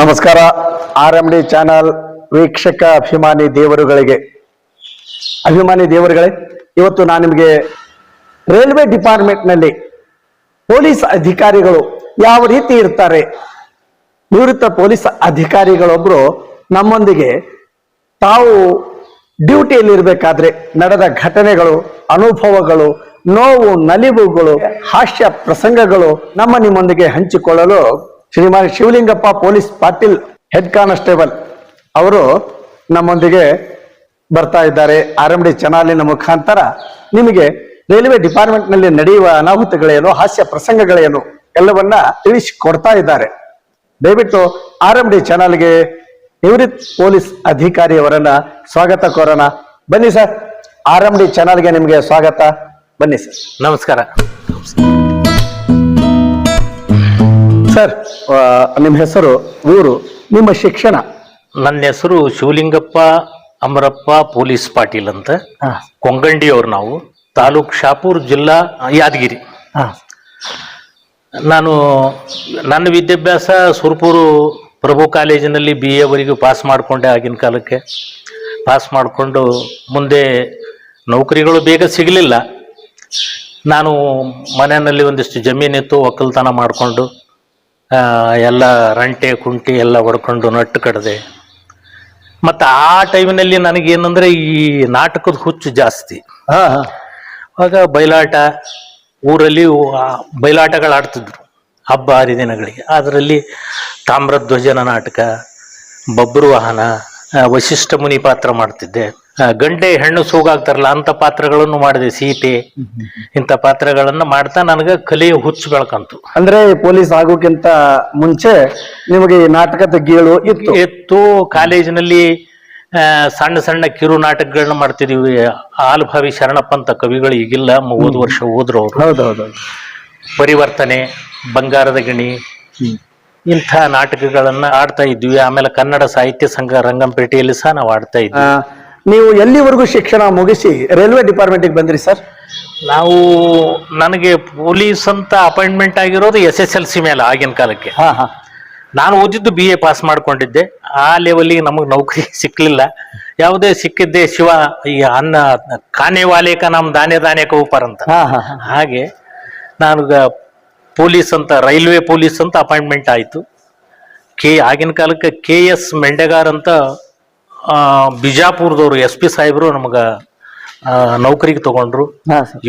ನಮಸ್ಕಾರ. R M D channel ವೀಕ್ಷಕ ಅಭಿಮಾನಿ ದೇವರುಗಳಿಗೆ. ಅಭಿಮಾನಿ ದೇವರುಗಳೇ, ಇವತ್ತು ನಾನು ನಿಮಗೆ ರೈಲ್ವೆ ಡಿಪಾರ್ಟ್ಮೆಂಟ್ನಲ್ಲಿ ಪೊಲೀಸ್ ಅಧಿಕಾರಿಗಳು ಯಾವ ರೀತಿ ಇರ್ತಾರೆ, ನಿವೃತ್ತ ಪೊಲೀಸ್ ಅಧಿಕಾರಿಗಳೊಬ್ರು ನಮ್ಮೊಂದಿಗೆ ತಾವು ಡ್ಯೂಟಿಯಲ್ಲಿ ಇರಬೇಕಾದ್ರೆ ನಡೆದ ಘಟನೆಗಳು, ಅನುಭವಗಳು, ನೋವು, ನಲಿವುಗಳು, ಹಾಸ್ಯ ಪ್ರಸಂಗಗಳು ನಮ್ಮ ನಿಮ್ಮೊಂದಿಗೆ ಹಂಚಿಕೊಳ್ಳಲು Shriman Shivalingappa police Patil head constable ಅವರು ನಮ್ಮೊಂದಿಗೆ ಬರ್ತಾ ಇದ್ದಾರೆ. ಆರ್ ಎಂ ಡಿ ಚನಾಲಿನ ಮುಖಾಂತರ ನಿಮಗೆ ರೈಲ್ವೆ ಡಿಪಾರ್ಟ್ಮೆಂಟ್ನಲ್ಲಿ ನಡೆಯುವ ಅನಾಹುತಗಳೇನು, ಹಾಸ್ಯ ಪ್ರಸಂಗಗಳೇನು ಎಲ್ಲವನ್ನ ತಿಳಿಸಿಕೊಡ್ತಾ ಇದ್ದಾರೆ. ದಯವಿಟ್ಟು ಆರ್ ಎಂ ಡಿ ಚಾನಲ್ಗೆ ನಿವೃತ್ ಪೊಲೀಸ್ ಅಧಿಕಾರಿಯವರನ್ನ ಸ್ವಾಗತ ಕೋರೋಣ. ಬನ್ನಿ ಸರ್. ಆರ್ ಎಂ ಡಿ ಚಾನಲ್ಗೆ ನಿಮಗೆ ಸ್ವಾಗತ. ಬನ್ನಿ ಸರ್. ನಮಸ್ಕಾರ. ಸರ್ ನಿಮ್ಮ ಹೆಸರು ಊರು ನಿಮ್ಮ ಶಿಕ್ಷಣ? ನನ್ನ ಹೆಸರು ಶಿವಲಿಂಗಪ್ಪ ಅಮರಪ್ಪ ಪೊಲೀಸ್ ಪಾಟೀಲ್ ಅಂತ. ಕೊಂಗಂಡಿ ಕೊಂಗಂಡಿಯವ್ರು ನಾವು. ತಾಲೂಕ್ ಶಾಪೂರ್ ಜಿಲ್ಲಾ ಯಾದಗಿರಿ. ಹಾ, ನಾನು ನನ್ನ ವಿದ್ಯಾಭ್ಯಾಸ ಸುರ್ಪೂರು ಪ್ರಭು ಕಾಲೇಜಿನಲ್ಲಿ ಬಿ ಎವರೆಗೂ ಪಾಸ್ ಮಾಡಿಕೊಂಡೆ ಆಗಿನ ಕಾಲಕ್ಕೆ. ಪಾಸ್ ಮಾಡಿಕೊಂಡು ಮುಂದೆ ನೌಕರಿಗಳು ಬೇಗ ಸಿಗಲಿಲ್ಲ. ನಾನು ಮನೆಯಲ್ಲಿ ಒಂದಿಷ್ಟು ಜಮೀನಿತ್ತು ಒಕ್ಕಲ್ತನ ಮಾಡಿಕೊಂಡು. ಎಲ್ಲ ರಂಟೆ ಕುಂಟೆ ಎಲ್ಲ ಹೊಡ್ಕೊಂಡು ನಟ್ಟು ಕಡ್ದೆ. ಮತ್ತು ಆ ಟೈಮಿನಲ್ಲಿ ನನಗೇನಂದ್ರೆ ಈ ನಾಟಕದ ಹುಚ್ಚು ಜಾಸ್ತಿ. ಆಗ ಬಯಲಾಟ ಊರಲ್ಲಿ ಬಯಲಾಟಗಳು ಆಡ್ತಿದ್ರು ಹಬ್ಬ ಹರಿದಿನಗಳಿಗೆ. ಅದರಲ್ಲಿ ತಾಮ್ರಧ್ವಜನ ನಾಟಕ ಬಬ್ರು ವಾಹನ ವಶಿಷ್ಠ ಮುನಿ ಪಾತ್ರ ಮಾಡ್ತಿದ್ದೆ. ಗಂಡೆ ಹೆಣ್ಣು ಸೂಗಾಗ್ತಾರಲ್ಲ ಅಂತ ಪಾತ್ರಗಳನ್ನು ಮಾಡಿದೆ ಸೀತೆ. ಇಂಥ ಪಾತ್ರಗಳನ್ನ ಮಾಡ್ತಾ ನನಗೆ ಕಲೆಯ ಹುಚ್ಚು ಬೆಳಕಂತು. ಅಂದ್ರೆ ಪೊಲೀಸ್ ಆಗೋಕ್ಕಿಂತ ಮುಂಚೆ ನಿಮಗೆ ನಾಟಕದ ಗೀಳು ಇತ್ತು? ಇತ್ತು. ಕಾಲೇಜಿನಲ್ಲಿ ಸಣ್ಣ ಸಣ್ಣ ಕಿರು ನಾಟಕಗಳನ್ನ ಮಾಡ್ತಿದೀವಿ. ಆಲ್ಭಾವಿ ಶರಣಪ್ಪ ಅಂತ ಕವಿಗಳು ಈಗಿಲ್ಲ ಮ- ಹೋದ ವರ್ಷ ಹೋದ್ರು ಅವರು. ಪರಿವರ್ತನೆ ಬಂಗಾರದ ಗಣಿ ಇಂಥ ನಾಟಕಗಳನ್ನ ಆಡ್ತಾ ಇದ್ವಿ. ಆಮೇಲೆ ಕನ್ನಡ ಸಾಹಿತ್ಯ ಸಂಘ ರಂಗಂಪೇಟೆಯಲ್ಲಿ ಸಹ ನಾವು ಆಡ್ತಾ ಇದ್ವಿ. ನೀವು ಎಲ್ಲಿವರೆಗೂ ಶಿಕ್ಷಣ ಮುಗಿಸಿ ರೈಲ್ವೆ ಡಿಪಾರ್ಟ್ಮೆಂಟಿಗೆ ಬಂದ್ರಿ ಸರ್? ನಾವು ನನಗೆ ಪೊಲೀಸ್ ಅಂತ ಅಪಾಯಿಂಟ್ಮೆಂಟ್ ಆಗಿರೋದು ಎಸ್ ಎಸ್ ಎಲ್ ಸಿ ಮೇಲೆ ಆಗಿನ ಕಾಲಕ್ಕೆ. ಹಾ ಹಾ. ನಾನು ಓದಿದ್ದು ಬಿ ಎ ಪಾಸ್ ಮಾಡ್ಕೊಂಡಿದ್ದೆ. ಆ ಲೆವೆಲ್ಗೆ ನಮಗೆ ನೌಕರಿ ಸಿಕ್ಕಲಿಲ್ಲ ಯಾವುದೇ ಸಿಕ್ಕಿದ್ದೆ ಶಿವ ಈ ಅನ್ನ ಕಾನೆ ವಾಲೇಕ ನಮ್ ದಾನೆ ದಾನೇಕ ಕೌಪರ್ ಅಂತ. ಹಾ ಹಾ ಹಾ. ಹಾಗೆ ನಾನು ಪೊಲೀಸ್ ಅಂತ ರೈಲ್ವೆ ಪೊಲೀಸ್ ಅಂತ ಅಪಾಯಿಂಟ್ಮೆಂಟ್ ಆಯಿತು. ಕೆ ಆಗಿನ ಕಾಲಕ್ಕೆ ಕೆ ಎಸ್ ಮೆಂಡೆಗಾರ್ ಅಂತ ಬಿಜಾಪುರದವರು ಎಸ್ ಪಿ ಸಾಹೇಬರು ನಮಗೆ ನೌಕರಿಗೆ ತಗೊಂಡ್ರು.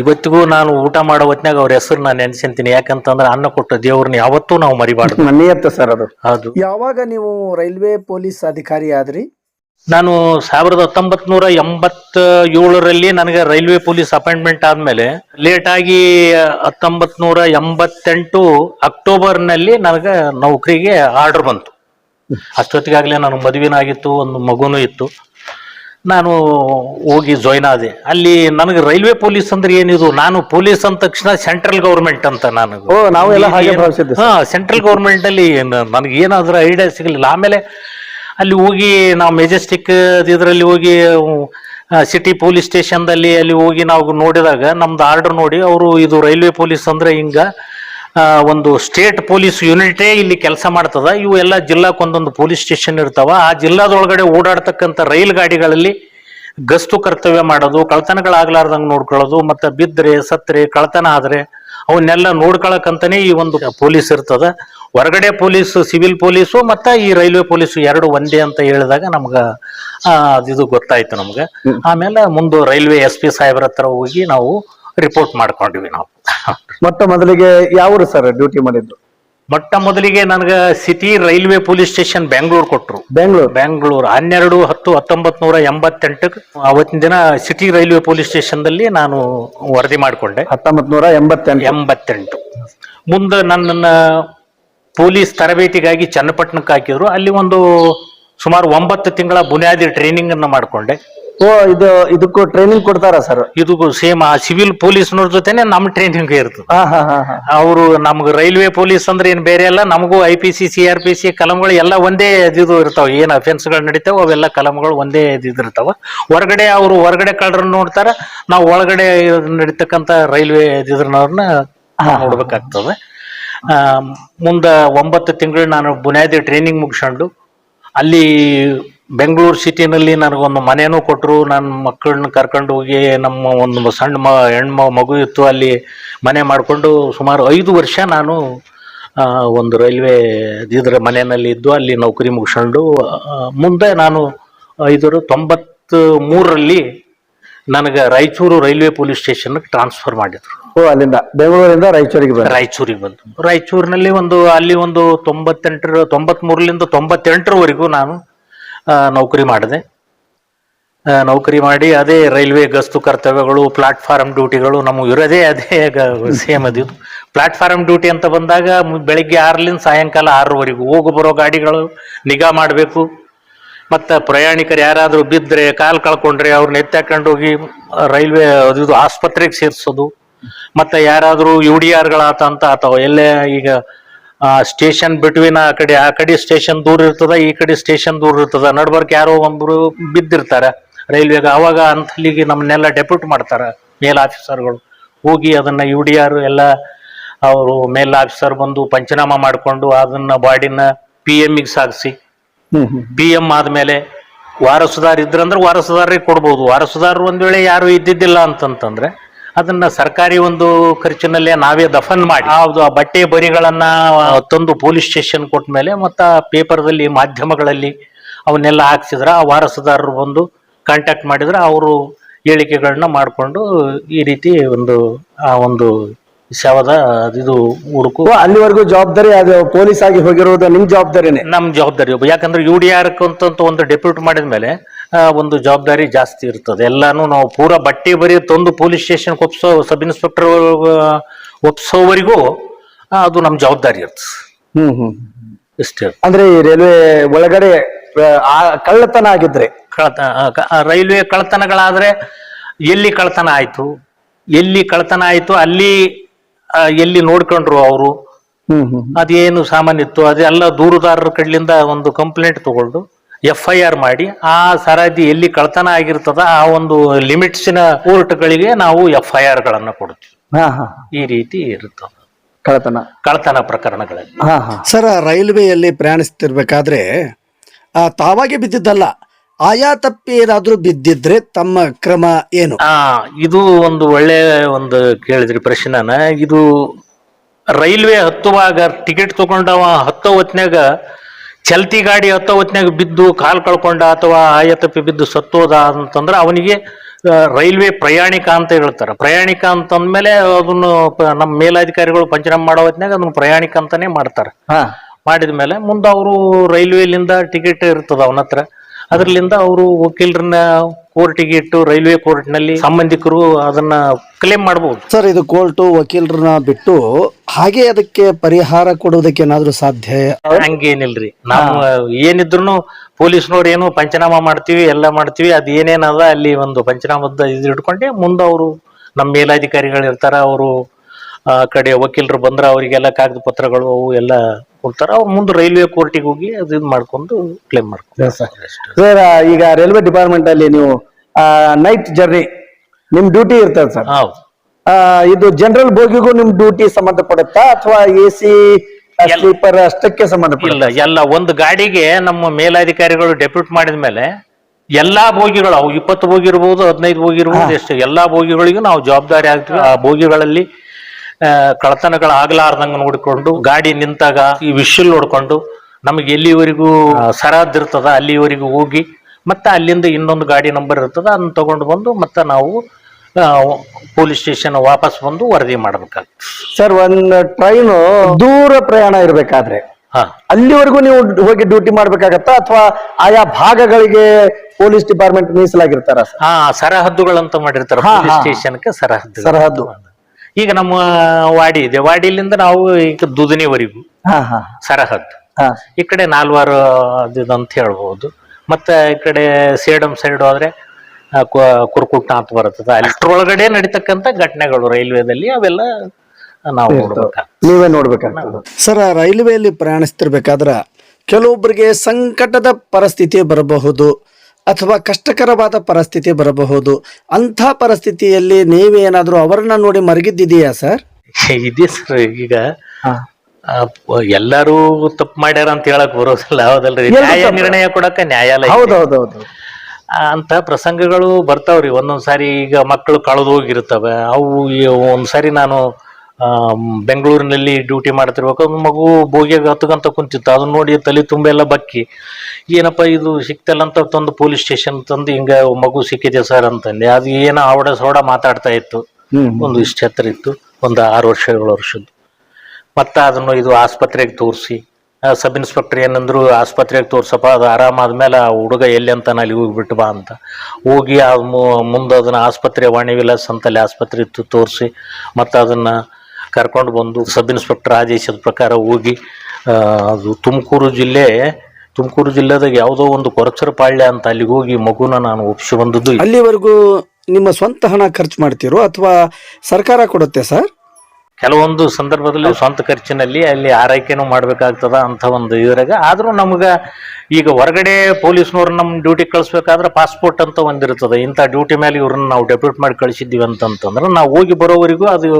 ಇವತ್ತಿಗೂ ನಾನು ಊಟ ಮಾಡೋ ಹೊತ್ನಾಗ ಅವ್ರ ಹೆಸರು ನಾನು ನೆನೆಸಿಂತೀನಿ. ಯಾಕಂತಂದ್ರೆ ಅನ್ನ ಕೊಟ್ಟ ದೇವ್ರನ್ನ ಯಾವತ್ತೂ ನಾವು ಮರಿಬಾರ್ದು. ಸರ್ ಅದು. ಹೌದು. ಯಾವಾಗ ನೀವು ರೈಲ್ವೆ ಪೊಲೀಸ್ ಅಧಿಕಾರಿ ಆದ್ರಿ? ನಾನು ಸಾವಿರದ ಹತ್ತೊಂಬತ್ ನೂರ ಎಂಬತ್ತ ಏಳರಲ್ಲಿ ನನಗೆ ರೈಲ್ವೆ ಪೊಲೀಸ್ ಅಪಾಯಿಂಟ್ಮೆಂಟ್ ಆದ್ಮೇಲೆ ಲೇಟ್ ಆಗಿ ಹತ್ತೊಂಬತ್ ನೂರ ಎಂಬತ್ತೆಂಟು ಅಕ್ಟೋಬರ್ನಲ್ಲಿ ನನಗೆ ನೌಕರಿಗೆ ಆರ್ಡರ್ ಬಂತು. ಅಷ್ಟೊತ್ತಿಗಾಗಲೇ ನಾನು ಮದುವೆನಾಗಿತ್ತು ಒಂದು ಮಗುನೂ ಇತ್ತು. ನಾನು ಹೋಗಿ ಜಾಯ್ನ್ ಆದೆ. ಅಲ್ಲಿ ನನಗೆ ರೈಲ್ವೆ ಪೊಲೀಸ್ ಅಂದ್ರೆ ಏನಿದು? ನಾನು ಪೊಲೀಸ್ ಅಂದ ತಕ್ಷಣ ಸೆಂಟ್ರಲ್ ಗೌರ್ಮೆಂಟ್ ಅಂತ ನಾನು ಓ ನಾವೆಲ್ಲ ಹಾಗೆ ಭಾವಿಸಿದ್ದೆ. ಹಾ ಸೆಂಟ್ರಲ್ ಗೌರ್ಮೆಂಟ್ ಅಲ್ಲಿ ನನಗೆ ಏನಾದ್ರೂ ಐಡಿಯಾ ಸಿಗಲಿಲ್ಲ. ಆಮೇಲೆ ಅಲ್ಲಿ ಹೋಗಿ ನಾವು ಮೆಜೆಸ್ಟಿಕ್ ಇದರಲ್ಲಿ ಹೋಗಿ ಸಿಟಿ ಪೊಲೀಸ್ ಸ್ಟೇಷನ್ದಲ್ಲಿ ಅಲ್ಲಿ ಹೋಗಿ ನಾವು ನೋಡಿದಾಗ ನಮ್ದು ಆರ್ಡರ್ ನೋಡಿ ಅವರು ಇದು ರೈಲ್ವೆ ಪೊಲೀಸ್ ಅಂದ್ರೆ ಹಿಂಗ ಒಂದು ಸ್ಟೇಟ್ ಪೊಲೀಸ್ ಯೂನಿಟೇ ಇಲ್ಲಿ ಕೆಲಸ ಮಾಡ್ತದ. ಇವು ಎಲ್ಲ ಜಿಲ್ಲಾಕ್ಕೊಂದೊಂದು ಪೊಲೀಸ್ ಸ್ಟೇಷನ್ ಇರ್ತಾವ. ಆ ಜಿಲ್ಲಾದೊಳಗಡೆ ಓಡಾಡ್ತಕ್ಕಂಥ ರೈಲ್ ಗಾಡಿಗಳಲ್ಲಿ ಗಸ್ತು ಕರ್ತವ್ಯ ಮಾಡೋದು ಕಳ್ತನಗಳಾಗ್ಲಾರ್ದಂಗೆ ನೋಡ್ಕೊಳ್ಳೋದು ಮತ್ತೆ ಬಿದ್ದರೆ ಸತ್ರೆ ಕಳ್ತನ ಆದ್ರೆ ಅವನ್ನೆಲ್ಲ ನೋಡ್ಕೊಳಕಂತಾನೆ ಈ ಒಂದು ಪೊಲೀಸ್ ಇರ್ತದ. ಹೊರಗಡೆ ಪೊಲೀಸ್ ಸಿವಿಲ್ ಪೊಲೀಸು ಮತ್ತೆ ಈ ರೈಲ್ವೆ ಪೊಲೀಸು ಎರಡು ಒಂದೇ ಅಂತ ಹೇಳಿದಾಗ ನಮ್ಗ ಅದು ಇದು ಗೊತ್ತಾಯ್ತು ನಮ್ಗೆ. ಆಮೇಲೆ ಮುಂದೆ ರೈಲ್ವೆ ಎಸ್ ಪಿ ಸಾಹೇಬ್ರ ಹತ್ರ ಹೋಗಿ ನಾವು ರಿಪೋರ್ಟ್ ಮಾಡ್ಕೊಂಡಿವಿ ನಾವು. ಮೊಟ್ಟ ಮೊದಲಿಗೆ ಯಾವ ಸರ್ ಡ್ಯೂಟಿ ಮಾಡಿದ್ರು ಮೊಟ್ಟ ಮೊದಲಿಗೆ ನನಗೆ city railway police station Bengaluru ಕೊಟ್ಟರು ಬೆಂಗಳೂರು ಬೆಂಗಳೂರು ಹನ್ನೆರಡು ಹತ್ತು ಹತ್ತೊಂಬತ್ ನೂರ ಎಂಬತ್ತೆಂಟಕ್ಕೆ ಅವತ್ತಿನ ದಿನ ಸಿಟಿ ರೈಲ್ವೆ ಪೊಲೀಸ್ ಸ್ಟೇಷನ್ದಲ್ಲಿ ನಾನು ವರದಿ ಮಾಡಿಕೊಂಡೆ. ಹತ್ತೊಂಬತ್ ನೂರ ಎಂಬತ್ತೆಂಟು. ಎಂಬತ್ತೆಂಟು. ಮುಂದೆ ನನ್ನನ್ನು ಪೊಲೀಸ್ ತರಬೇತಿಗಾಗಿ ಚನ್ನಪಟ್ಟಣಕ್ಕೆ ಹಾಕಿದ್ರು. ಅಲ್ಲಿ ಒಂದು ಸುಮಾರು ಒಂಬತ್ತು ತಿಂಗಳ ಬುನಿಯಾದಿ ಟ್ರೈನಿಂಗ್ ಅನ್ನ ಮಾಡಿಕೊಂಡೆ. ಓ ಇದು ಇದಕ್ಕೂ ಟ್ರೈನಿಂಗ್ ಕೊಡ್ತಾರ ಸರ್ ಇದು ಸೇಮ್ ಆ ಸಿವಿಲ್ ಪೊಲೀಸ್ನವ್ರ ಜೊತೆನೆ ನಮ್ಮ ಟ್ರೈನಿಂಗ್ ಇರ್ತದೆ. ಹಾ ಹಾ ಹಾ ಹಾ. ಅವರು ನಮ್ಗೆ ರೈಲ್ವೆ ಪೊಲೀಸ್ ಅಂದ್ರೆ ಏನ್ ಬೇರೆ ಅಲ್ಲ ನಮಗೂ I P C C R P C ಕಲಂಗಳು ಎಲ್ಲ ಒಂದೇ ಇದು ಇರ್ತಾವ. ಏನ್ ಅಫೆನ್ಸ್ಗಳು ನಡೀತಾವ ಅವೆಲ್ಲ ಕಲಂಗಳು ಒಂದೇ ಇದಿರ್ತಾವ ಹೊರಗಡೆ ಅವರು ಹೊರಗಡೆ ಕಳ್ಳರನ್ನ ನೋಡ್ತಾರ ನಾವು ಒಳಗಡೆ ನಡೀತಕ್ಕಂತ ರೈಲ್ವೆ ಇದ್ರನ್ನವ್ರನ್ನ ನೋಡ್ಬೇಕಾಗ್ತದೆ. ಆ, ಮುಂದ ಒಂಬತ್ತು ತಿಂಗಳು ನಾನು ಬುನಿಯಾದಿ ಟ್ರೈನಿಂಗ್ ಮುಗಿಸ್ಕೊಂಡು ಅಲ್ಲಿ ಬೆಂಗಳೂರು ಸಿಟಿನಲ್ಲಿ ನನಗೊಂದು ಮನೆಯೂ ಕೊಟ್ಟರು ನನ್ನ ಮಕ್ಕಳನ್ನ ಕರ್ಕೊಂಡು ಹೋಗಿ ನಮ್ಮ ಒಂದು ಸಣ್ಣ ಮ ಹೆಣ್ಮ ಮಗು ಇತ್ತು. ಅಲ್ಲಿ ಮನೆ ಮಾಡಿಕೊಂಡು ಸುಮಾರು ಐದು ವರ್ಷ ನಾನು ಒಂದು ರೈಲ್ವೆ ಇದ್ರ ಮನೆಯಲ್ಲಿ ಇದ್ದು ಅಲ್ಲಿ ನೌಕರಿ ಮುಗಿಸ್ಕೊಂಡು ಮುಂದೆ ನಾನು ಐದರು ತೊಂಬತ್ತು ಮೂರರಲ್ಲಿ ನನಗೆ ರಾಯಚೂರು ರೈಲ್ವೆ ಪೊಲೀಸ್ ಸ್ಟೇಷನ್ಗೆ ಟ್ರಾನ್ಸ್ಫರ್ ಮಾಡಿದ್ರು. ಅಲ್ಲಿಂದ ಬೆಂಗಳೂರಿಂದ ರಾಯಚೂರಿಗೆ ಬಂದು? ರಾಯಚೂರಿಗೆ ಬಂದು. ರಾಯಚೂರಿನಲ್ಲಿ ಒಂದು ಅಲ್ಲಿ ಒಂದು ತೊಂಬತ್ತೆಂಟರ ತೊಂಬತ್ಮೂರರಿಂದ ತೊಂಬತ್ತೆಂಟರವರೆಗೂ ನಾನು ನೌಕರಿ ಮಾಡಿದೆ. ನೌಕರಿ ಮಾಡಿ ಅದೇ ರೈಲ್ವೆ ಗಸ್ತು ಕರ್ತವ್ಯಗಳು ಪ್ಲಾಟ್ಫಾರ್ಮ್ ಡ್ಯೂಟಿಗಳು ನಮಗೆ ಇರೋದೇ ಅದೇ ಸೇಮ್ ಅದು. ಪ್ಲಾಟ್ಫಾರ್ಮ್ ಡ್ಯೂಟಿ ಅಂತ ಬಂದಾಗ ಬೆಳಿಗ್ಗೆ ಆರ್ಲಿಂದ ಸಾಯಂಕಾಲ ಆರೂವರೆಗೂ ಹೋಗು ಬರೋ ಗಾಡಿಗಳು, ನಿಗಾ ಮಾಡಬೇಕು. ಮತ್ತು ಪ್ರಯಾಣಿಕರು ಯಾರಾದರೂ ಬಿದ್ದರೆ ಕಾಲು ಕಳ್ಕೊಂಡ್ರೆ ಅವ್ರನ್ನ ಎತ್ತಾಕೊಂಡು ಹೋಗಿ ರೈಲ್ವೆ ಅದು ಆಸ್ಪತ್ರೆಗೆ ಸೇರಿಸೋದು. ಮತ್ತು ಯಾರಾದರೂ ಯು ಡಿ ಆರ್ಗಳಾತ ಅಂತ ಅಥವಾ ಎಲ್ಲೇ ಈಗ ಸ್ಟೇಷನ್ ಬಿಟ್ವೀನ್ ಆ ಕಡೆ ಆ ಕಡೆ ಸ್ಟೇಷನ್ ದೂರ ಇರ್ತದ ಈ ಕಡೆ ಸ್ಟೇಷನ್ ದೂರ ಇರ್ತದ. ನಡ್ಬರ್ಕ್ ಯಾರೋ ಒಬ್ರು ಬಿದ್ದಿರ್ತಾರೆ ರೈಲ್ವೆಗೆ. ಅವಾಗ ಅಂತಲ್ಲಿಗೆ ನಮ್ಮನ್ನೆಲ್ಲ ಡೆಪ್ಯೂಟ್ ಮಾಡ್ತಾರೆ ಮೇಲ್ ಆಫೀಸರ್ಗಳು ಹೋಗಿ ಅದನ್ನ ಯು ಡಿ ಆರ್ ಎಲ್ಲ ಅವರು ಮೇಲ್ ಆಫೀಸರ್ ಬಂದು ಪಂಚನಾಮ ಮಾಡಿಕೊಂಡು ಅದನ್ನ ಬಾಡಿನ ಪಿ ಎಮ್ಮಿಗೆ ಸಾಗಿಸಿ. ಪಿ ಎಂ ಆದ್ಮೇಲೆ ವಾರಸುದಾರ ಇದ್ರಂದ್ರೆ ವಾರಸುದಾರರಿಗೆ ಕೊಡ್ಬೋದು. ವಾರಸುದಾರರು ಒಂದ್ ವೇಳೆ ಯಾರು ಇದ್ದಿದ್ದಿಲ್ಲ ಅಂತಂತಂದ್ರೆ ಅದನ್ನ ಸರ್ಕಾರಿ ಒಂದು ಖರ್ಚಿನಲ್ಲೇ ನಾವೇ ದಫನ್ ಮಾಡಿ ಅದು ಆ ಬಟ್ಟೆ ಬರಿಗಳನ್ನ ತಂದು ಪೊಲೀಸ್ ಸ್ಟೇಷನ್ ಕೊಟ್ಟ ಮೇಲೆ ಮತ್ತ ಪೇಪರ್ದಲ್ಲಿ ಮಾಧ್ಯಮಗಳಲ್ಲಿ ಅವನ್ನೆಲ್ಲ ಹಾಕ್ಸಿದ್ರ ಆ ವಾರಸುದಾರರು ಬಂದು ಕಾಂಟ್ಯಾಕ್ಟ್ ಮಾಡಿದ್ರೆ ಅವರು ಹೇಳಿಕೆಗಳನ್ನ ಮಾಡಿಕೊಂಡು ಈ ರೀತಿ ಒಂದು ಆ ಒಂದು ಶವದ ಇದು ಹುಡುಕು ಅಲ್ಲಿವರೆಗೂ ಜವಾಬ್ದಾರಿ ಅದು ಪೊಲೀಸ್ ಆಗಿ ಹೋಗಿರೋದು ನಿಮ್ ಜವಾಬ್ದಾರಿನೇ? ನಮ್ ಜವಾಬ್ದಾರಿ. ಒಬ್ಬ ಯಾಕಂದ್ರೆ ಯು ಡಿ ಆರ್ ಅಂತ ಒಂದು ಡೆಪ್ಯೂಟ್ ಮಾಡಿದ ಮೇಲೆ ಒಂದು ಜವಾಬ್ದಾರಿ ಜಾಸ್ತಿ ಇರ್ತದೆ. ಎಲ್ಲಾನು ನಾವು ಪೂರ ಬಟ್ಟೆ ಬರಿ ತಂದು ಪೊಲೀಸ್ ಸ್ಟೇಷನ್ ಒಪ್ಸೋ ಸಬ್ ಇನ್ಸ್ಪೆಕ್ಟರ್ ಒಪ್ಸೋವರಿಗೂ ಅದು ನಮ್ ಜವಾಬ್ದಾರಿ ಇರ್ತದೆ. ಹ್ಮ್ ಹ್ಮ್. ಇಷ್ಟೇ ಅಂದ್ರೆ ಈ ರೈಲ್ವೆ ಒಳಗಡೆ ಆ, ಕಳ್ಳತನ ಆಗಿದ್ರೆ? ಕಳತನ ರೈಲ್ವೆ ಕಳ್ಳತನಗಳಾದ್ರೆ ಎಲ್ಲಿ ಕಳ್ತನ ಆಯ್ತು? ಎಲ್ಲಿ ಕಳ್ತನ ಆಯ್ತು? ಅಲ್ಲಿ ಆ, ಎಲ್ಲಿ ನೋಡ್ಕೊಂಡ್ರು ಅವರು? ಹ್ಮ್ ಹ್ಮ್ ಅದೇನು ಸಾಮಾನ್ಯ ಇತ್ತು? ಅದೆಲ್ಲ ದೂರುದಾರರ ಕಡ್ಲಿಂದ ಒಂದು ಕಂಪ್ಲೇಂಟ್ ತಗೊಂಡು ಎಫ್ ಐ ಆರ್ ಮಾಡಿ ಆ ಸರದಿ ಎಲ್ಲಿ ಕಳ್ತನ ಆಗಿರ್ತದ ಆ ಒಂದು ಲಿಮಿಟ್ಸಿನ ಕೋರ್ಟ್ಗಳಿಗೆ ನಾವು ಎಫ್ ಐ ಆರ್ ಗಳನ್ನ ಕೊಡ್ತೀವಿ. ಹಾ ಹಾ ಈ ರೀತಿ ಇರುತ್ತ ಕಳತನ ಕಳ್ತನ ಪ್ರಕರಣಗಳಲ್ಲಿ. ಹಾ ಹಾ. ಸರ್ ರೈಲ್ವೆಯಲ್ಲಿ ಪ್ರಯಾಣಿಸ್ತಿರ್ಬೇಕಾದ್ರೆ ಆ, ತಾವಾಗೆ ಬಿದ್ದಿದ್ದಲ್ಲ ಆಯಾ ತಪ್ಪಿ ಏನಾದ್ರೂ ಬಿದ್ದಿದ್ರೆ ತಮ್ಮ ಕ್ರಮ ಏನು? ಆ ಇದು ಒಂದು ಒಳ್ಳೆ ಒಂದು ಕೇಳಿದ್ರಿ ಪ್ರಶ್ನೆನ ಇದು ರೈಲ್ವೆ ಹತ್ತುವಾಗ ಟಿಕೆಟ್ ತಗೊಂಡವ ಹತ್ತೋ ಹೊತ್ನ್ಯಾಗ ಚಲ್ತಿ ಗಾಡಿ ಹತ್ತೋ ಹೊತ್ತಿನಾಗ ಬಿದ್ದು ಕಾಲು ಕಳ್ಕೊಂಡ ಅಥವಾ ಆಯ ತಪ್ಪಿ ಬಿದ್ದು ಸತ್ತೋದ ಅಂತಂದ್ರೆ ಅವನಿಗೆ ರೈಲ್ವೆ ಪ್ರಯಾಣಿಕ ಅಂತ ಹೇಳ್ತಾರೆ. ಪ್ರಯಾಣಿಕ ಅಂತಂದ್ಮೇಲೆ ಅದನ್ನು ನಮ್ಮ ಮೇಲಾಧಿಕಾರಿಗಳು ಪಂಚನಾಮ ಮಾಡೋ ಹೊತ್ತಿನಾಗ ಅದನ್ನು ಪ್ರಯಾಣಿಕ ಅಂತಾನೆ ಮಾಡ್ತಾರೆ. ಹಾ. ಮಾಡಿದ ಮೇಲೆ ಮುಂದೆ ಅವರು ರೈಲ್ವೆಲಿಂದ ಟಿಕೆಟ್ ಇರ್ತದ ಅವನ ಹತ್ರ ಅದ್ರಲಿಂದ ಅವರು ವಕೀಲರನ್ನ ಕೋರ್ಟಿಗೆ ಇಟ್ಟು ರೈಲ್ವೆ ಕೋರ್ಟ್ನಲ್ಲಿ ಸಂಬಂಧಿಕರು ಅದನ್ನ ಕ್ಲೇಮ್ ಮಾಡಬಹುದು ಸರ್ ಇದು ಕೋರ್ಟ್ ವಕೀಲರನ್ನ ಬಿಟ್ಟು ಹಾಗೆ ಅದಕ್ಕೆ ಪರಿಹಾರ ಕೊಡುವುದಕ್ಕೆ ಏನಾದ್ರೂ ಸಾಧ್ಯ? ಹಂಗೇನಿಲ್ರಿ. ನಾವು ಏನಿದ್ರು ಪೊಲೀಸ್ನವ್ರು ಏನು ಪಂಚನಾಮ ಮಾಡ್ತೀವಿ ಎಲ್ಲ ಮಾಡ್ತೀವಿ ಅದ್ ಏನೇನದ ಅಲ್ಲಿ ಒಂದು ಪಂಚನಾಮದ ಇದು ಇಟ್ಕೊಂಡೆ ಮುಂದೆ ಅವರು ನಮ್ಮ ಮೇಲಾಧಿಕಾರಿಗಳು ಇರ್ತಾರ ಅವರು ಆ ಕಡೆ ವಕೀಲರು ಬಂದ್ರ ಅವರಿಗೆಲ್ಲ ಕಾಗದ ಪತ್ರಗಳು ಅವು ಎಲ್ಲ ಕೊಡ್ತಾರ. ಅವ್ರು ಮುಂದೆ ರೈಲ್ವೆ ಕೋರ್ಟಿಗೆ ಹೋಗಿ ಅದು ಇದು ಮಾಡ್ಕೊಂಡು ಕ್ಲೇಮ್ ಮಾಡ್ಕೊಂಡು ಸರ್ ಈಗ ರೈಲ್ವೆ ಡಿಪಾರ್ಟ್ಮೆಂಟ್ ಅಲ್ಲಿ ನೀವು ನೈಟ್ ಜರ್ನಿ ನಿಮ್ ಡ್ಯೂಟಿ ಇರ್ತದೆ ಸರ್ ಹೌದು. ಇದು ಜನರಲ್ ಬೋಗಿಗೂ ನಿಮ್ ಡ್ಯೂಟಿ ಸಂಬಂಧಪಡುತ್ತಾ ಅಥವಾ ಎ ಸಿ ಸ್ಲೀಪರ್ ಅಷ್ಟಕ್ಕೆ ಸಂಬಂಧಪಡುತ್ತಾ? ಇಲ್ಲ ಎಲ್ಲ. ಒಂದು ಗಾಡಿಗೆ ನಮ್ಮ ಮೇಲಾಧಿಕಾರಿಗಳು ಡೆಪ್ಯೂಟ್ ಮಾಡಿದ ಮೇಲೆ ಎಲ್ಲಾ ಬೋಗಿಗಳು ಅವು ಇಪ್ಪತ್ತು ಬೋಗಿ ಇರ್ಬೋದು ಹದಿನೈದು ಬೋಗಿ ಇರ್ಬೋದು ಎಷ್ಟು ಎಲ್ಲಾ ಬೋಗಿಗಳಿಗೂ ನಾವು ಜವಾಬ್ದಾರಿ ಆಗ್ತೀವಿ. ಆ ಬೋಗಿಗಳಲ್ಲಿ ಆ, ಕಳ್ಳತನಗಳಾಗ್ಲಾರ್ದಂಗ ನೋಡಿಕೊಂಡು ಗಾಡಿ ನಿಂತಾಗ ಈ ವಿಷಲ್ ನೋಡ್ಕೊಂಡು ನಮಗೆ ಎಲ್ಲಿವರೆಗೂ ಸರಾದಿರ್ತದ ಸರಹದ್ ಇರ್ತದ ಅಲ್ಲಿವರೆಗೂ ಹೋಗಿ ಮತ್ತೆ ಅಲ್ಲಿಂದ ಇನ್ನೊಂದು ಗಾಡಿ ನಂಬರ್ ಇರ್ತದ ಅದನ್ನ ತಗೊಂಡು ಬಂದು ಮತ್ತೆ ನಾವು ಪೊಲೀಸ್ ಸ್ಟೇಷನ್ ವಾಪಸ್ ಬಂದು ವರದಿ ಮಾಡ್ಬೇಕಾಗ್ತದೆ. ಸರ್ ಒಂದು ಟ್ರೈನು ದೂರ ಪ್ರಯಾಣ ಇರಬೇಕಾದ್ರೆ ಹಾ. ಅಲ್ಲಿವರೆಗೂ ನೀವು ಹೋಗಿ ಡ್ಯೂಟಿ ಮಾಡ್ಬೇಕಾಗತ್ತಾ ಅಥವಾ ಆಯಾ ಭಾಗಗಳಿಗೆ ಪೊಲೀಸ್ ಡಿಪಾರ್ಟ್ಮೆಂಟ್ ಮೀಸಲಾಗಿರ್ತಾರ ಹಾ ಸರಹದ್ದುಗಳಂತ ಮಾಡಿರ್ತಾರ ಪೊಲೀಸ್. ಸ್ಟೇಷನ್ಗೆ ಸರಹದ್ದು ಸರಹದ್ದು. ಈಗ ನಮ್ಮ ವಾಡಿ ಇದೆ. ವಾಡಿಲಿಂದ ನಾವು ಈಗ ದುದನಿವರೆಗೂ ಹಾ ಹಾ. ಸರಹದ್ದು. ಹಾ. ಈ ಕಡೆ ನಾಲ್ವಾರು ಅದಿದು ಅಂತ ಹೇಳ್ಬಹುದು ಮತ್ತೆ ಈ ಕಡೆ ಸೇಡಂ ಸೈಡ್ ಹೋದ್ರೆ ಆ, ಕು- ಕುರ್ಕುಟ್ಟ ಅಂತ ಬರ್ತದೆ. ಅಷ್ಟರೊಳಗಡೆ ನಡೀತಕ್ಕಂಥ ಘಟನೆಗಳು ರೈಲ್ವೆದಲ್ಲಿ ಅವೆಲ್ಲ ನಾವು ನೋಡ್ಬೇಕಾಗ್ತದೆ. ನೀವೇ ನೋಡ್ಬೇಕಾಗ್ತದೆ. ಸರ್ ರೈಲ್ವೆಯಲ್ಲಿ ಪ್ರಯಾಣಿಸ್ತಿರ್ಬೇಕಾದ್ರ ಕೆಲವೊಬ್ಬರಿಗೆ ಸಂಕಟದ ಪರಿಸ್ಥಿತಿ ಬರಬಹುದು. ಅಥವಾ ಕಷ್ಟಕರವಾದ ಪರಿಸ್ಥಿತಿ ಬರಬಹುದು. ಅಂಥ ಪರಿಸ್ಥಿತಿಯಲ್ಲಿ ನೀವೇನಾದ್ರೂ ಅವರನ್ನ ನೋಡಿ ಮರಗಿದ್ದಿದೆಯಾ ಸರ್? ಇದೆ ಸರ್ ಈಗ ಎಲ್ಲರೂ ತಪ್ಪು ಮಾಡ್ಯಾರ ಅಂತ ಹೇಳಕ್ ಬರೋದಿಲ್ಲ ಹೌದಲ್ರಿ? ನ್ಯಾಯ ನಿರ್ಣಯ ಕೊಡಕ್ಕೆ ನ್ಯಾಯಾಲಯ. ಹೌದೌದೌದು. ಅಂತ ಪ್ರಸಂಗಗಳು ಬರ್ತಾವ್ರಿ. ಒಂದೊಂದ್ಸಾರಿ ಈಗ ಮಕ್ಕಳು ಕಳೆದು ಹೋಗಿರ್ತವೆ ಅವು ಒಂದ್ಸಾರಿ ನಾನು ಬೆಂಗಳೂರಿನಲ್ಲಿ ಡ್ಯೂಟಿ ಮಾಡ್ತಿರ್ಬೇಕು ಒಂದು ಮಗು ಬೋಗಿಯಾಗ ಹತ್ಕೊಂತ ಕುಂತಿತ್ತು. ಅದನ್ನ ನೋಡಿ ತಲೆ ತುಂಬೆಲ್ಲ ಬಕ್ಕಿ. ಏನಪ್ಪ ಇದು ಸಿಕ್ತಲ್ಲ ಅಂತ ತಂದು ಪೊಲೀಸ್ ಸ್ಟೇಷನ್ ತಂದು ಹಿಂಗ ಮಗು ಸಿಕ್ಕಿದೆ ಸರ್ ಅಂತಂದೆ. ಅದು ಏನೋ ಆವಡ ಸೋಡ ಮಾತಾಡ್ತಾ ಇತ್ತು. ಒಂದು ಇಷ್ಟು ಎತ್ತರ ಇತ್ತು. ಒಂದು ಆರು ವರ್ಷ ಏಳು ವರ್ಷದ್ದು. ಮತ್ತೆ ಅದನ್ನು ಇದು ಆಸ್ಪತ್ರೆಗೆ ತೋರಿಸಿ. ಸಬ್ ಇನ್ಸ್ಪೆಕ್ಟರ್ ಏನಂದ್ರು ಆಸ್ಪತ್ರೆಗೆ ತೋರ್ಸಪ್ಪ ಅದು ಆರಾಮಾದ್ಮೇಲೆ ಆ ಹುಡುಗ ಎಲ್ಲಿ ಅಂತ ಅಲ್ಲಿ ಹೋಗಿ ಬಿಟ್ಟು ಬಾ ಅಂತ. ಹೋಗಿ ಮುಂದೆ ಅದನ್ನ ಆಸ್ಪತ್ರೆ ವಾಣಿ ವಿಲಾಸ್ ಅಂತಲ್ಲಿ ಆಸ್ಪತ್ರೆ ಇತ್ತು ತೋರಿಸಿ. ಮತ್ತು ಅದನ್ನ ಕರ್ಕೊಂಡು ಬಂದು ಸಬ್ ಇನ್ಸ್ಪೆಕ್ಟರ್ ಆದೇಶದ ಪ್ರಕಾರ ಹೋಗಿ ಅದು ತುಮಕೂರು ಜಿಲ್ಲೆ ತುಮಕೂರು ಜಿಲ್ಲೆದಾಗ ಯಾವುದೋ ಒಂದು ಕೊರಚರ ಪಾಳ್ಯ ಅಂತ ಅಲ್ಲಿಗೆ ಹೋಗಿ ಮಗುನ ನಾನು ಒಪ್ಸಿ ಬಂದದ್ದು ಅಲ್ಲಿವರೆಗೂ ನಿಮ್ಮ ಸ್ವಂತ ಹಣ ಖರ್ಚು ಮಾಡ್ತೀರೋ ಅಥವಾ ಸರ್ಕಾರ ಕೊಡುತ್ತೆ ಸರ್? ಕೆಲವೊಂದು ಸಂದರ್ಭದಲ್ಲಿ ಸ್ವಂತ ಖರ್ಚಿನಲ್ಲಿ ಅಲ್ಲಿ ಆರೈಕೆನೂ ಮಾಡಬೇಕಾಗ್ತದ ಅಂತ ಒಂದು ಇದ್ರಾಗ. ಆದರೂ ನಮ್ಗೆ ಈಗ ಹೊರಗಡೆ ಪೊಲೀಸ್ನವ್ರು ನಮ್ಮ ಡ್ಯೂಟಿ ಕಳಿಸ್ಬೇಕಾದ್ರೆ ಪಾಸ್ಪೋರ್ಟ್ ಅಂತ ಒಂದಿರ್ತದೆ. ಇಂಥ ಡ್ಯೂಟಿ ಮೇಲೆ ಇವ್ರನ್ನ ನಾವು ಡೆಪ್ಯೂಟ್ ಮಾಡಿ ಕಳಿಸಿದ್ದೀವಿ ಅಂತಂತಂದ್ರೆ ನಾವು ಹೋಗಿ ಬರೋವರೆಗೂ ಅದು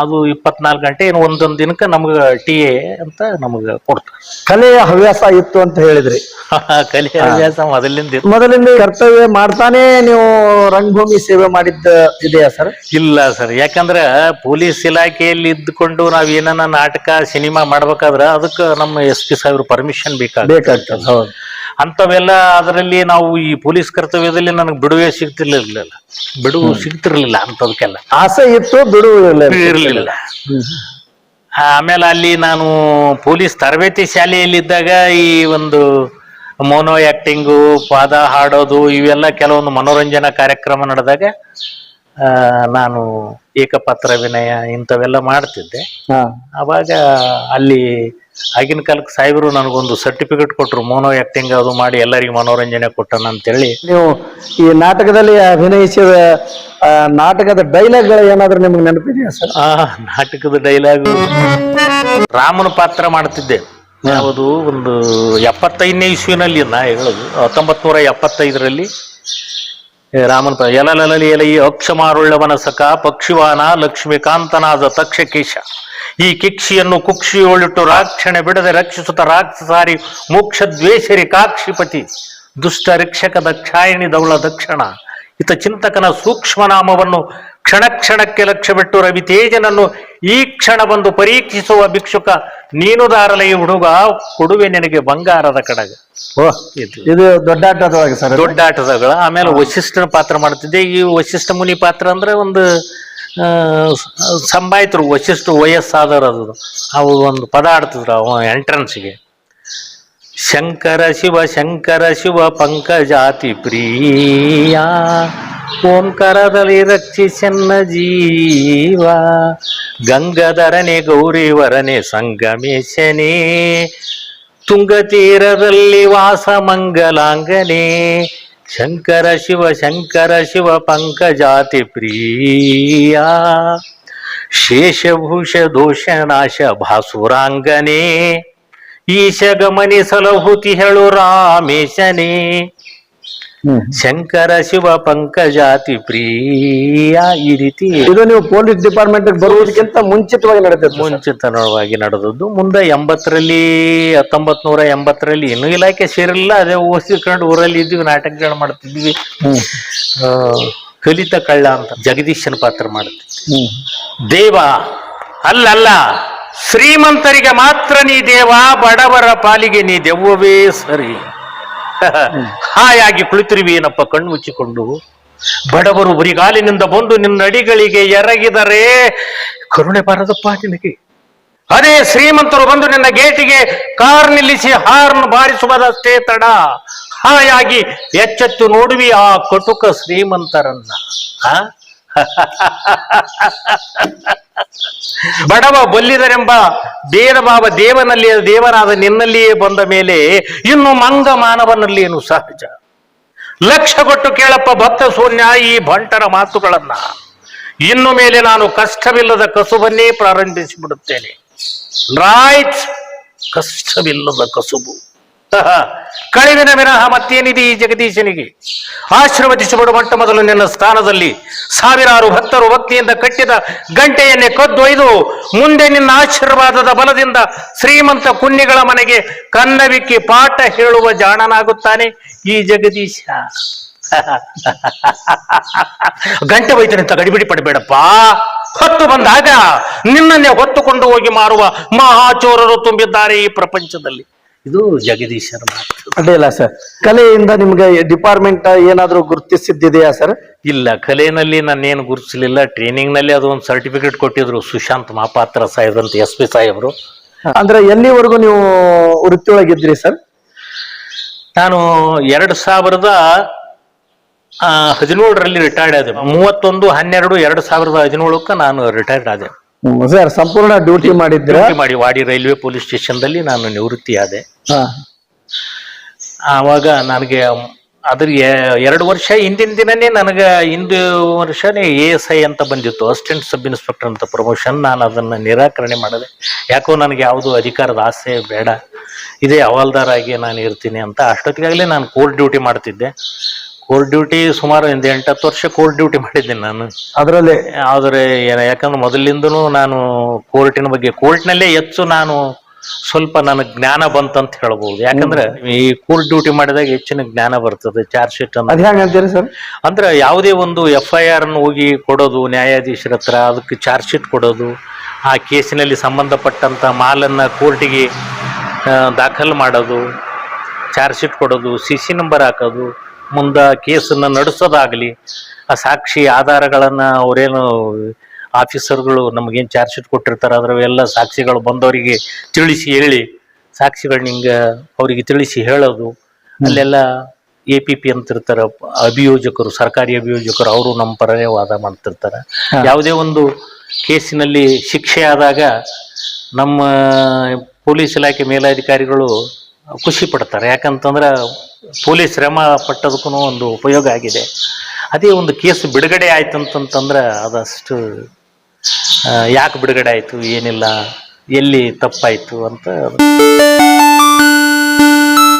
ಅದು ಇಪ್ಪತ್ನಾಲ್ಕು ಗಂಟೆ ಏನು ಒಂದೊಂದು ದಿನಕ್ಕೆ ನಮ್ಗೆ ಟಿ ಎ ಅಂತ ನಮ್ಗೆ ಕೊಡ್ತಾರೆ. ಕಲೆಯ ಹವ್ಯಾಸ ಇತ್ತು ಅಂತ ಹೇಳಿದ್ರಿ. ಕಲೆಯ ಹವ್ಯಾಸ ಮೊದಲಿಂದ ಇತ್ತು. ಮೊದಲಿಂದ ಕರ್ತವ್ಯ ಮಾಡ್ತಾನೆ ನೀವು ರಂಗಭೂಮಿ ಸೇವೆ ಮಾಡಿದ್ದ ಇದೆಯಾ ಸರ್? ಇಲ್ಲ ಸರ್ ಯಾಕಂದ್ರೆ ಪೊಲೀಸ್ ಇಲಾಖೆಯಲ್ಲಿ ಇದ್ದುಕೊಂಡು ನಾವ್ ಏನನ್ನ ನಾಟಕ ಸಿನಿಮಾ ಮಾಡ್ಬೇಕಾದ್ರೆ ಅದಕ್ಕೆ ನಮ್ಮ ಎಸ್ ಪಿ ಸಾಹೇಬ್ರು ಪರ್ಮಿಷನ್ ಬೇಕಾಗ್ತದೆ. ಬೇಕಾಗ್ತದೆ ಹೌದು. ಅಂತವೆಲ್ಲ ಅದರಲ್ಲಿ ನಾವು ಈ ಪೊಲೀಸ್ ಕರ್ತವ್ಯದಲ್ಲಿ ನನಗೆ ಬಿಡುವೆ ಸಿಗ್ತಿರ್ಲಿಲ್ಲ. ಬಿಡುವು ಸಿಗ್ತಿರ್ಲಿಲ್ಲ ಅಂಥದಕ್ಕೆಲ್ಲ. ಆಸೆ ಇತ್ತು ಬಿಡುವು ಇರಲಿಲ್ಲ. ಆಮೇಲೆ ಅಲ್ಲಿ ನಾನು ಪೊಲೀಸ್ ತರಬೇತಿ ಶಾಲೆಯಲ್ಲಿದ್ದಾಗ ಈ ಒಂದು ಮೋನೋ ಆ್ಯಕ್ಟಿಂಗು ಪಾದ ಹಾಡೋದು ಇವೆಲ್ಲ ಕೆಲವೊಂದು ಮನೋರಂಜನಾ ಕಾರ್ಯಕ್ರಮ ನಡೆದಾಗ ನಾನು ಏಕಪಾತ್ರ ವಿನಯ ಇಂಥವೆಲ್ಲ ಮಾಡ್ತಿದ್ದೆ. ಹಾ. ಅವಾಗ ಅಲ್ಲಿ ಆಗಿನ ಕಾಲಕ್ಕೆ ಸಾಹೇಬರು ನನಗೊಂದು ಸರ್ಟಿಫಿಕೇಟ್ ಕೊಟ್ಟರು ಮೋನೋ ಆಕ್ಟಿಂಗ್ ಅದು ಮಾಡಿ ಎಲ್ಲರಿಗೂ ಮನೋರಂಜನೆ ಕೊಟ್ಟನ ಅಂತೇಳಿ ನೀವು ಈ ನಾಟಕದಲ್ಲಿ ಅಭಿನಯಿಸಿದ ಆ, ನಾಟಕದ ಡೈಲಾಗ್ಗಳು ಏನಾದ್ರೂ ನಿಮ್ಗೆ ನೆನಪಿದೆಯಾ ಸರ್? ಆ ನಾಟಕದ ಡೈಲಾಗ್ ರಾಮನ ಪಾತ್ರ ಮಾಡ್ತಿದ್ದೆ. ಯಾವುದು ಒಂದು ಎಪ್ಪತ್ತೈದನೇ ಇಸ್ವಿನಲ್ಲಿ ನಾ ಹೇಳೋದು ಹತ್ತೊಂಬತ್ತು ನೂರ ಎಪ್ಪತ್ತೈದರಲ್ಲಿ ರಾಮನ ಪ- ಎಲಲಲಿ ಎಲ ಈ ಅಕ್ಷಮಾರುಳ್ಳವನ ಸಖ, ಪಕ್ಷಿವಾನ ಲಕ್ಷ್ಮೀಕಾಂತನಾದ ತಕ್ಷಕೇಶ. ಈ ಕಿಕ್ಷಿಯನ್ನು ಕುಕ್ಷಿಯೊಳಿಟ್ಟು ರಾಕ್ಷಣೆ ಬಿಡದೆ ರಕ್ಷಿಸುತ್ತ ರಾಕ್ಷಸಾರಿ ಮೋಕ್ಷ ದ್ವೇಷರಿ ಕಾಕ್ಷಿಪತಿ. ದುಷ್ಟ ರಕ್ಷಕ ದಕ್ಷಾಯಣಿ ದೌಳ ದಕ್ಷಣ. ಇತ ಚಿಂತಕನ ಸೂಕ್ಷ್ಮ ನಾಮವನ್ನು ಕ್ಷಣ ಕ್ಷಣಕ್ಕೆ ಲಕ್ಷ್ಯ ಬಿಟ್ಟು ರವಿತೇಜನನ್ನು ಈ ಕ್ಷಣ ಬಂದು ಪರೀಕ್ಷಿಸುವ ಭಿಕ್ಷುಕ ನೀನು ದಾರಲೈ ಹುಡುಗ ಕೊಡುವೆ ನಿನಗೆ ಬಂಗಾರದ ಕಡಗ. ಓ ಇದು. ದೊಡ್ಡಾಟದೊಳಗೆ ಸರ್ ದೊಡ್ಡ ಆಟದಗಳ ಆಮೇಲೆ ವಶಿಷ್ಠನ ಪಾತ್ರ ಮಾಡ್ತಿದ್ದೆ. ಈ ವಶಿಷ್ಠ ಮುನಿ ಪಾತ್ರ ಅಂದ್ರೆ ಒಂದು ಸಂಭಾಯಿತರು ವಶಿಷ್ಠ ವಯಸ್ಸಾದವರು ಅದು. ಅವು ಒಂದು ಪದ ಆಡ್ತಿದ್ರು ಅವ ಎಂಟ್ರನ್ಸ್ಗೆ ಶಂಕರ ಶಿವ ಶಂಕರ ಶಿವ ಪಂಕಜಾತಿ ಪ್ರಿಯ ಓಂಕಾರದಲ್ಲಿ ರಕ್ಷಿಸನ್ನ ಜೀವ ಗಂಗಾಧರನೆ ಗೌರಿವರನೆ ಸಂಗಮೇಶನೇ ತುಂಗತೀರದಲ್ಲಿ ವಾಸ ಮಂಗಲಾಂಗನೆ ಶಂಕರ ಶಿವ ಶಂಕರ ಶಿವ ಪಂಕಜಾತಿ ಪ್ರಿಯ ಶೇಷಭೂಷ ದೋಷ ನಾಶ ಭಾಸುರಾಂಗನೆ ಈಶ ಗಮನಿಸಲಹುತಿ ಹೇಳು ರಾಮೇಶನೇ. ಶಂಕರ ಶಿವ ಪಂಕಜಾತಿ ಪ್ರಿಯ ಈ ರೀತಿ ಇದು ನೀವು ಪೊಲೀಸ್ ಡಿಪಾರ್ಟ್ಮೆಂಟ್ ಬರುವುದಕ್ಕಿಂತ ಮುಂಚಿತವಾಗಿ ನಡೆದಿದೆ ಮುಂಚಿತವಾಗಿ ನಡೆದದ್ದು. ಮುಂದೆ ಎಂಬತ್ತರಲ್ಲಿ ಹತ್ತೊಂಬತ್ ನೂರ ಎಂಬತ್ತರಲ್ಲಿ ಇನ್ನೂ ಇಲಾಖೆ ಸೇರಿಲ್ಲ ಅದೇ ಓಸಿಕೊಂಡು ಊರಲ್ಲಿ ಇದ್ವಿ ನಾಟಕಗಳು ಮಾಡ್ತಿದ್ವಿ ಕಲಿತ ಕಳ್ಳ ಅಂತ ಜಗದೀಶನ ಪಾತ್ರ ಮಾಡುತ್ತಿದ್ವಿ ದೇವ ಅಲ್ಲಲ್ಲ ಶ್ರೀಮಂತರಿಗೆ ಮಾತ್ರ ನೀ ದೇವ, ಬಡವರ ಪಾಲಿಗೆ ನೀ ದೆವ್ವವೇ ಸರಿ. ಹಾಯಾಗಿ ಕುಳಿತಿರುವೇನಪ್ಪ ಕಣ್ಣು ಮುಚ್ಚಿಕೊಂಡು. ಬಡವರು ಬರಿಗಾಲಿನಿಂದ ಬಂದು ನಿನ್ನ ಅಡಿಗಳಿಗೆ ಎರಗಿದರೆ ಕರುಣೆ ಬಾರದಪ್ಪ ನಿನಗೆ ಅದೇ ಶ್ರೀಮಂತರು ಬಂದು ನಿನ್ನ ಗೇಟಿಗೆ ಕಾರ್ ನಿಲ್ಲಿಸಿ ಹಾರ್ನ್ ಬಾರಿಸುವುದಷ್ಟೇ ತಡ. ಹಾಯಾಗಿ ಎಚ್ಚೆತ್ತು ನೋಡುವಿ ಆ ಕಟುಕ ಶ್ರೀಮಂತರನ್ನ? ಬಡವ ಬಲ್ಲಿದರೆಂಬ ಭಾವ ದೇವನಲ್ಲಿ ದೇವನಾದ ನಿನ್ನಲ್ಲಿಯೇ ಬಂದ ಮೇಲೆ ಇನ್ನು ಮಂಗ ಮಾನವನಲ್ಲಿ ಏನು ಸಹಜ? ಲಕ್ಷ ಕೊಟ್ಟು ಕೇಳಪ್ಪ ಭಕ್ತ ಶೂನ್ಯ ಈ ಭಂಟರ ಮಾತುಗಳನ್ನ. ಇನ್ನು ಮೇಲೆ ನಾನು ಕಷ್ಟವಿಲ್ಲದ ಕಸುಬನ್ನೇ ಪ್ರಾರಂಭಿಸಿ ಬಿಡುತ್ತೇನೆ ರೈಟ್ ಕಷ್ಟವಿಲ್ಲದ ಕಸುಬು. ಕಳಿವಿನ ವಿನಃ ಮತ್ತೇನಿದೆ ಈ ಜಗದೀಶನಿಗೆ? ಆಶೀರ್ವದಿಸಿ ಮೊಟ್ಟ ಮೊದಲು ನಿನ್ನ ಸ್ಥಾನದಲ್ಲಿ ಸಾವಿರಾರು ಭಕ್ತರು ಭಕ್ತಿಯಿಂದ ಕಟ್ಟಿದ ಗಂಟೆಯನ್ನೇ ಕದ್ದೊಯ್ದು ಮುಂದೆ ನಿನ್ನ ಆಶೀರ್ವಾದದ ಬಲದಿಂದ ಶ್ರೀಮಂತ ಕುನ್ನಿಗಳ ಮನೆಗೆ ಕನ್ನವಿಕ್ಕಿ ಪಾಠ ಹೇಳುವ ಜಾಣನಾಗುತ್ತಾನೆ ಈ ಜಗದೀಶ. ಗಂಟೆ ಹೋಯ್ತಾನೆ ಅಂತ ಗಡಿಬಿಡಿ ಪಡಬೇಡಪ್ಪ. ಹೊತ್ತು ಬಂದಾಗ ನಿನ್ನನ್ನೇ ಹೊತ್ತುಕೊಂಡು ಹೋಗಿ ಮಾರುವ ಮಹಾಚೋರರು ತುಂಬಿದ್ದಾರೆ ಈ ಪ್ರಪಂಚದಲ್ಲಿ. ಇದು ಜಗದೀಶರ ಮಾತು. ಅಡ್ಡಿಲ್ಲ ಸರ್ ಕಲೆಯಿಂದ ನಿಮ್ಗೆ ಡಿಪಾರ್ಟ್ಮೆಂಟ್ ಏನಾದ್ರೂ ಗುರುತಿಸಿದ್ದಿದೆಯಾ ಸರ್? ಇಲ್ಲ ಕಲೆಯಲ್ಲಿ ನಾನೇನು ಗುರುತಿಸಲಿಲ್ಲ. ಟ್ರೈನಿಂಗ್ನಲ್ಲಿ ಅದು ಒಂದು ಸರ್ಟಿಫಿಕೇಟ್ ಕೊಟ್ಟಿದ್ರು ಸುಶಾಂತ್ ಮಹಾಪಾತ್ರ ಸಾಹೇಬ್ ಅಂತ ಎಸ್ ಪಿ ಸಾಹೇಬ್ರು. ಅಂದ್ರೆ ಎಲ್ಲಿವರೆಗೂ ನೀವು ವೃತ್ತಿಯೊಳಗಿದ್ರಿ ಸರ್? ನಾನು ಎರಡು ಸಾವಿರದ ಆ, ಹದಿನೇಳರಲ್ಲಿ ರಿಟೈರ್ಡ್ ಆದೆ. ಮೂವತ್ತೊಂದು ಹನ್ನೆರಡು ಎರಡು ಸಾವಿರದ ಹದಿನೇಳಕ್ಕೆ ನಾನು ರಿಟೈರ್ಡ್ ಆದೆ. ಸರ್ ಸಂಪೂರ್ಣ ಡ್ಯೂಟಿ ಮಾಡಿದ್ರ ಡ್ಯೂಟಿ ಮಾಡಿ ವಾಡಿ ರೈಲ್ವೆ ಪೊಲೀಸ್ ಸ್ಟೇಷನ್ದಲ್ಲಿ ನಾನು ನಿವೃತ್ತಿ ಆದೆ ಆವಾಗ ನನಗೆ ಅದ್ರ ಎರಡು ವರ್ಷ ಹಿಂದಿನ ದಿನನೇ ನನಗೆ ಹಿಂದೆ ವರ್ಷನೇ ಎ ಎಸ್ ಐ ಅಂತ ಬಂದಿತ್ತು. ಅಸಿಸ್ಟೆಂಟ್ ಸಬ್ ಇನ್ಸ್ಪೆಕ್ಟರ್ ಅಂತ ಪ್ರಮೋಷನ್ ನಾನು ಅದನ್ನ ನಿರಾಕರಣೆ ಮಾಡಿದೆ. ಯಾಕೋ ನನಗೆ ಯಾವುದು ಅಧಿಕಾರದ ಆಸೆ ಬೇಡ. ಇದೇ ಹವಾಲ್ದಾರಾಗಿ ನಾನು ಇರ್ತೀನಿ ಅಂತ. ಅಷ್ಟೊತ್ತಿಗಾಗಲೇ ನಾನು ಕೋರ್ಟ್ ಡ್ಯೂಟಿ ಮಾಡ್ತಿದ್ದೆ. ಕೋರ್ಟ್ ಡ್ಯೂಟಿ ಸುಮಾರು ಒಂದು ಎಂಟತ್ತು ವರ್ಷ ಕೋರ್ಟ್ ಡ್ಯೂಟಿ ಮಾಡಿದ್ದೀನಿ ನಾನು. ಅದರಲ್ಲೇ? ಆದರೆ ಏನ ಯಾಕಂದ್ರೆ ಮೊದಲಿಂದನೂ ನಾನು ಕೋರ್ಟಿನ ಬಗ್ಗೆ ಕೋರ್ಟ್ನಲ್ಲೇ ಹೆಚ್ಚು ನಾನು ಸ್ವಲ್ಪ ನನಗೆ ಜ್ಞಾನ ಬಂತಂತ ಹೇಳ್ಬೋದು. ಯಾಕಂದ್ರೆ ಈ ಕೋರ್ಟ್ ಡ್ಯೂಟಿ ಮಾಡಿದಾಗ ಹೆಚ್ಚಿನ ಜ್ಞಾನ ಬರ್ತದೆ ಚಾರ್ಜ್ ಶೀಟ್ ಅಂತ ಅದ್ ಹೆಂಗ್ ಅಂತೀರಿ ಸರ್? ಅಂದ್ರೆ ಯಾವುದೇ ಒಂದು ಎಫ್ ಐ ಆರ್ ಹೋಗಿ ಕೊಡೋದು ನ್ಯಾಯಾಧೀಶರ ಹತ್ರ ಅದಕ್ಕೆ ಚಾರ್ಜ್ ಶೀಟ್ ಕೊಡೋದು ಆ ಕೇಸಿನಲ್ಲಿ ಸಂಬಂಧಪಟ್ಟಂತ ಮಾಲನ್ನ ಕೋರ್ಟಿಗೆ ದಾಖಲು ಮಾಡೋದು ಚಾರ್ಜ್ ಶೀಟ್ ಕೊಡೋದು ಸಿ ಸಿ ನಂಬರ್ ಹಾಕೋದು ಮುಂದೆ ಕೇಸನ್ನ ನಡೆಸೋದಾಗ್ಲಿ ಆ ಸಾಕ್ಷಿ ಆಧಾರಗಳನ್ನ ಅವರೇನು ಆಫೀಸರ್ಗಳು ನಮಗೇನು ಚಾರ್ಜ್ ಶೀಟ್ ಕೊಟ್ಟಿರ್ತಾರೆ ಅದರವೆಲ್ಲ ಸಾಕ್ಷಿಗಳು ಬಂದವರಿಗೆ ತಿಳಿಸಿ ಹೇಳಿ ಸಾಕ್ಷಿಗಳನ್ನ ಹಿಂಗ ಅವರಿಗೆ ತಿಳಿಸಿ ಹೇಳೋದು. ಅಲ್ಲೆಲ್ಲ ಎ ಪಿ ಪಿ ಅಂತ ಇರ್ತಾರ ಅಭಿಯೋಜಕರು ಸರ್ಕಾರಿ ಅಭಿಯೋಜಕರು ಅವರು ನಮ್ಮ ಪರವೇ ವಾದ ಮಾಡ್ತಿರ್ತಾರೆ. ಯಾವುದೇ ಒಂದು ಕೇಸಿನಲ್ಲಿ ಶಿಕ್ಷೆ ಆದಾಗ ನಮ್ಮ ಪೊಲೀಸ್ ಇಲಾಖೆ ಮೇಲಾಧಿಕಾರಿಗಳು ಖುಷಿ ಪಡ್ತಾರೆ. ಯಾಕಂತಂದ್ರೆ ಪೊಲೀಸ್ ಶ್ರಮ ಪಟ್ಟದಕ್ಕೂ ಒಂದು ಉಪಯೋಗ ಆಗಿದೆ. ಅದೇ ಒಂದು ಕೇಸ್ ಬಿಡುಗಡೆ ಆಯ್ತು ಅಂತಂತಂದ್ರೆ ಅದಷ್ಟು ಯಾಕೆ ಬಿಡುಗಡೆ ಆಯ್ತು ಏನಿಲ್ಲ ಎಲ್ಲಿ ತಪ್ಪಾಯಿತು ಅಂತ